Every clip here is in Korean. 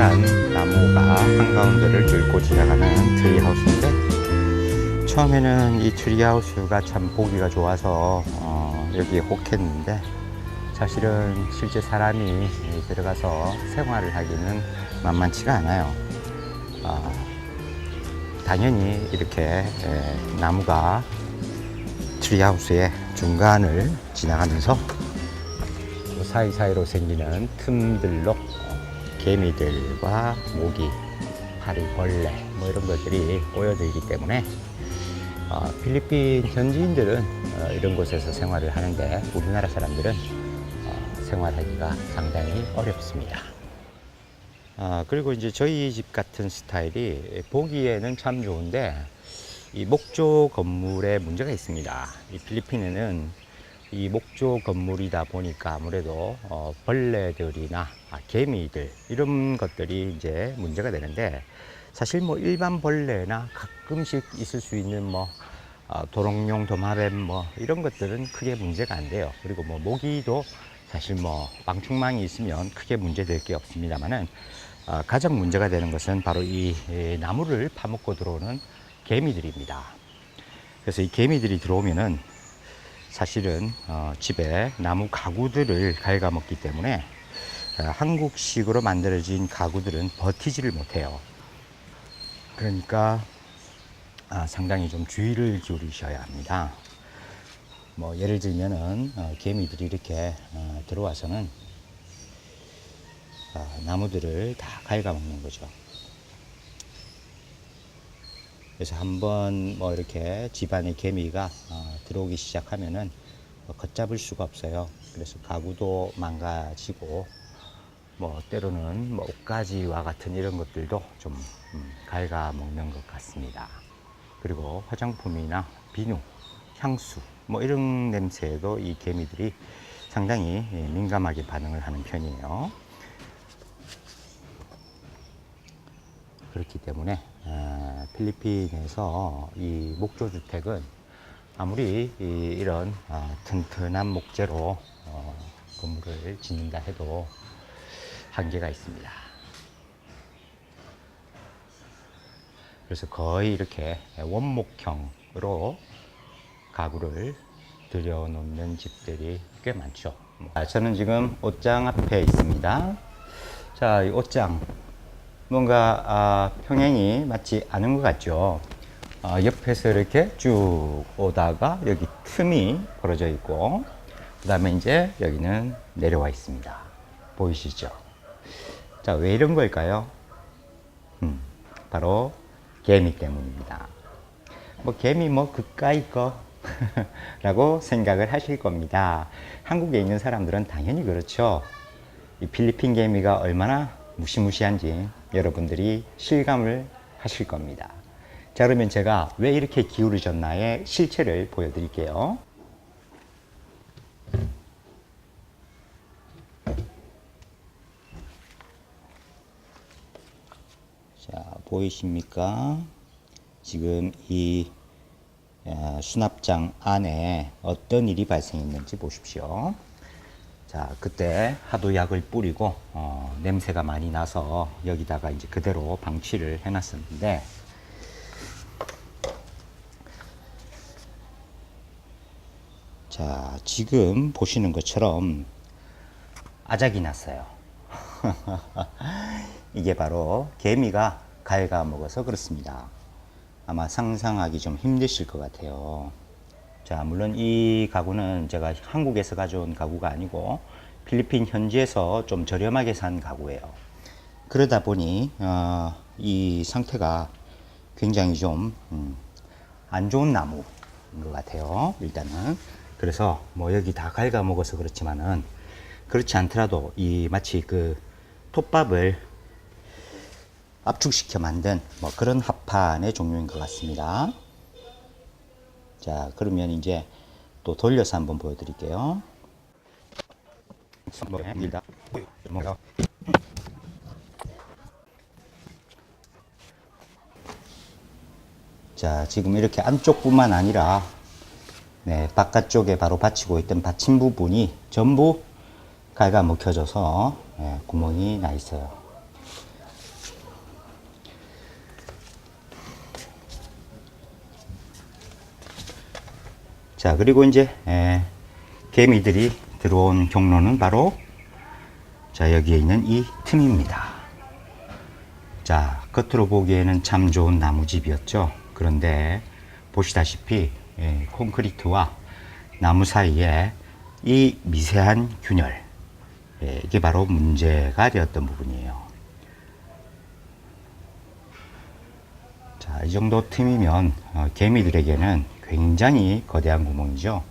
커다란 나무가 한가운데를 뚫고 지나가는 트리하우스인데 처음에는 이 트리하우스가 참 보기가 좋아서 어, 여기에 혹했는데 사실은 실제 사람이 들어가서 생활을 하기는 만만치가 않아요. 아, 당연히 이렇게 에, 나무가 트리하우스의 중간을 지나가면서 그 사이사이로 생기는 틈들로 어, 개미들과 모기, 파리, 벌레 뭐 이런 것들이 꼬여들기 때문에 어, 필리핀 현지인들은 어, 이런 곳에서 생활을 하는데 우리나라 사람들은 어, 생활하기가 상당히 어렵습니다. 아, 그리고 이제 저희 집 같은 스타일이 보기에는 참 좋은데 이 목조 건물에 문제가 있습니다. 이 필리핀에는 이 목조 건물이다 보니까 아무래도 어, 벌레들이나 아, 개미들 이런 것들이 이제 문제가 되는데 사실 뭐 일반 벌레나 가끔씩 있을 수 있는 뭐 어, 도롱뇽, 도마뱀 뭐 이런 것들은 크게 문제가 안 돼요. 그리고 뭐 모기도 사실 뭐 방충망이 있으면 크게 문제될 게 없습니다만은 어, 가장 문제가 되는 것은 바로 이, 이 나무를 파먹고 들어오는 개미들입니다. 그래서 이 개미들이 들어오면은 사실은 어, 집에 나무 가구들을 갉아먹기 때문에 어, 한국식으로 만들어진 가구들은 버티지를 못해요. 그러니까 아, 상당히 좀 주의를 기울이셔야 합니다. 뭐 예를 들면은 어, 개미들이 이렇게 어, 들어와서는 어, 나무들을 다 갉아먹는 거죠. 그래서 한번 뭐 이렇게 집안에 개미가 어, 들어오기 시작하면은 뭐 걷잡을 수가 없어요. 그래서 가구도 망가지고 뭐 때로는 뭐 옷가지와 같은 이런 것들도 좀 음, 갉아 먹는 것 같습니다. 그리고 화장품이나 비누, 향수 뭐 이런 냄새에도 이 개미들이 상당히 예, 민감하게 반응을 하는 편이에요. 그렇기 때문에 아, 필리핀에서 이 목조 주택은 아무리 이, 런 튼튼한 목재로 어, 건물을 짓는다 해도 한계가 있습니다. 그래서 거의 이렇게 원목형으로 가구를 들여놓는 집들이 꽤 많죠. 아, 저는 지금 옷장 앞에 있습니다. 자, 이 옷장 뭔가 아, 평행이 맞지 않은 것 같죠. 아, 옆에서 이렇게 쭉 오다가 여기 틈이 벌어져 있고 그 다음에 이제 여기는 내려와 있습니다. 보이시죠? 자, 왜 이런 걸까요? 음, 바로 개미 때문입니다. 뭐 개미 뭐 그까이 거 라고 생각을 하실 겁니다. 한국에 있는 사람들은 당연히 그렇죠. 이 필리핀 개미가 얼마나 무시무시한지 여러분들이 실감을 하실 겁니다. 자, 그러면 제가 왜 이렇게 기울어졌나의 실체를 보여드릴게요. 자, 보이십니까? 지금 이 아, 수납장 안에 어떤 일이 발생했는지 보십시오. 자, 그때 하도 약을 뿌리고 어, 냄새가 많이 나서 여기다가 이제 그대로 방치를 해놨었는데 자, 지금 보시는 것처럼 아작이 났어요. 이게 바로 개미가 갉아 먹어서 그렇습니다. 아마 상상하기 좀 힘드실 것 같아요. 자, 물론 이 가구는 제가 한국에서 가져온 가구가 아니고 필리핀 현지에서 좀 저렴하게 산 가구예요. 그러다 보니 어, 이 상태가 굉장히 좀안 좋은 나무인 것 같아요. 일단은 그래서 뭐 여기 다 갉아 먹어서 그렇지만은 그렇지 않더라도 이 마치 그 톱밥을 압축시켜 만든 뭐 그런 합판의 종류인 것 같습니다. 자, 그러면 이제 또 돌려서 한번 보여드릴게요. 자, 지금 이렇게 안쪽뿐만 아니라 네, 바깥쪽에 바로 받치고 있던 받침 부분이 전부 갉아먹혀져서 네, 구멍이 나 있어요. 자, 그리고 이제 에, 개미들이 들어온 경로는 바로 자, 여기에 있는 이 틈입니다. 자, 겉으로 보기에는 참 좋은 나무집이었죠. 그런데 보시다시피 예, 콘크리트와 나무 사이에 이 미세한 균열, 예, 이게 바로 문제가 되었던 부분이에요. 자, 이 정도 틈이면 어, 개미들에게는 굉장히 거대한 구멍이죠.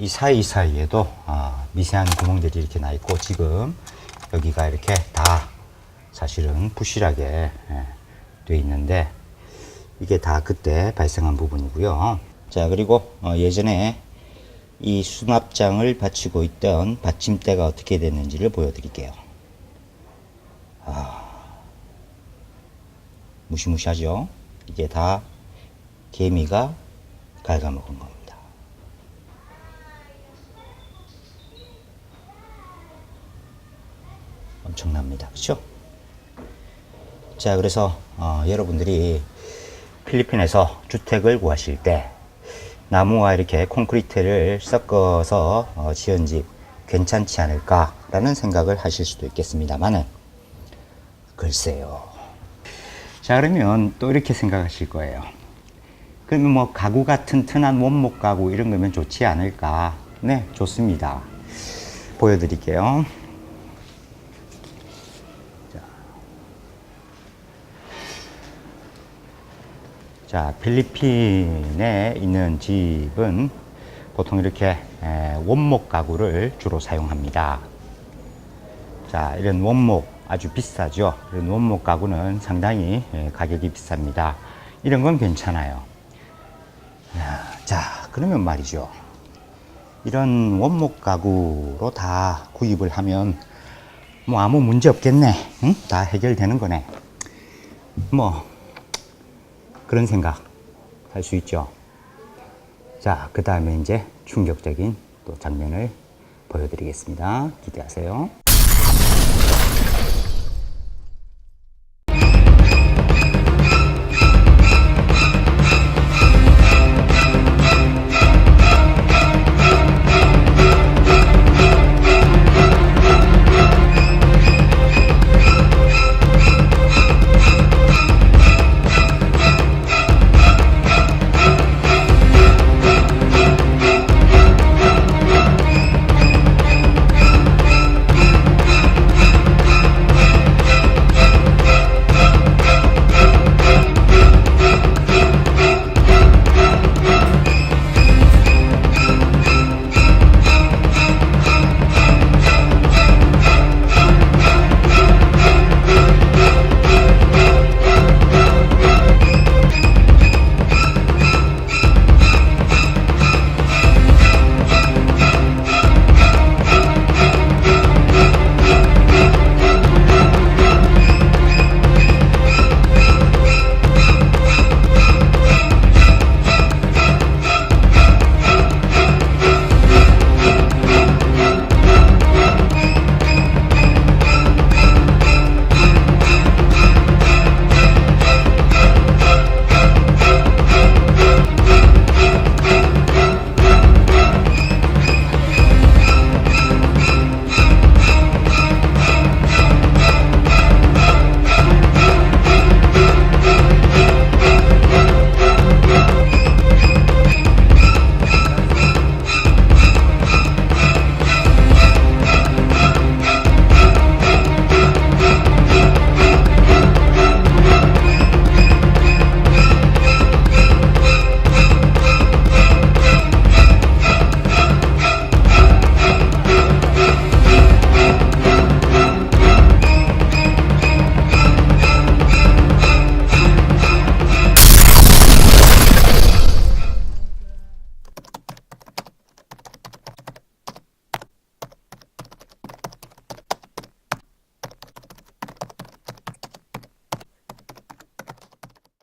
이 사이사이에도 아, 미세한 구멍들이 이렇게 나 있고 지금 여기가 이렇게 다 사실은 부실하게 예, 돼 있는데 이게 다 그때 발생한 부분이고요. 자 그리고 어, 예전에 이 수납장을 받치고 있던 받침대가 어떻게 됐는지를 보여드릴게요. 아, 무시무시하죠? 이게 다 개미가 갉아먹은 겁니다. 엄청납니다. 그렇죠? 자, 그래서 어, 여러분들이 필리핀에서 주택을 구하실 때 나무와 이렇게 콘크리트를 섞어서 어, 지은 집 괜찮지 않을까라는 생각을 하실 수도 있겠습니다만은 글쎄요. 자, 그러면 또 이렇게 생각하실 거예요. 그러면 뭐 가구가 튼튼한 원목 가구 이런 거면 좋지 않을까? 네, 좋습니다. 보여드릴게요. 자, 필리핀에 있는 집은 보통 이렇게 에, 원목 가구를 주로 사용합니다. 자, 이런 원목 아주 비싸죠. 이런 원목 가구는 상당히 에, 가격이 비쌉니다. 이런 건 괜찮아요. 야, 자, 그러면 말이죠. 이런 원목 가구로 다 구입을 하면 뭐 아무 문제 없겠네. 응? 다 해결되는 거네. 뭐 그런 생각 할 수 있죠. 자, 그 다음에 이제 충격적인 또 장면을 보여드리겠습니다. 기대하세요.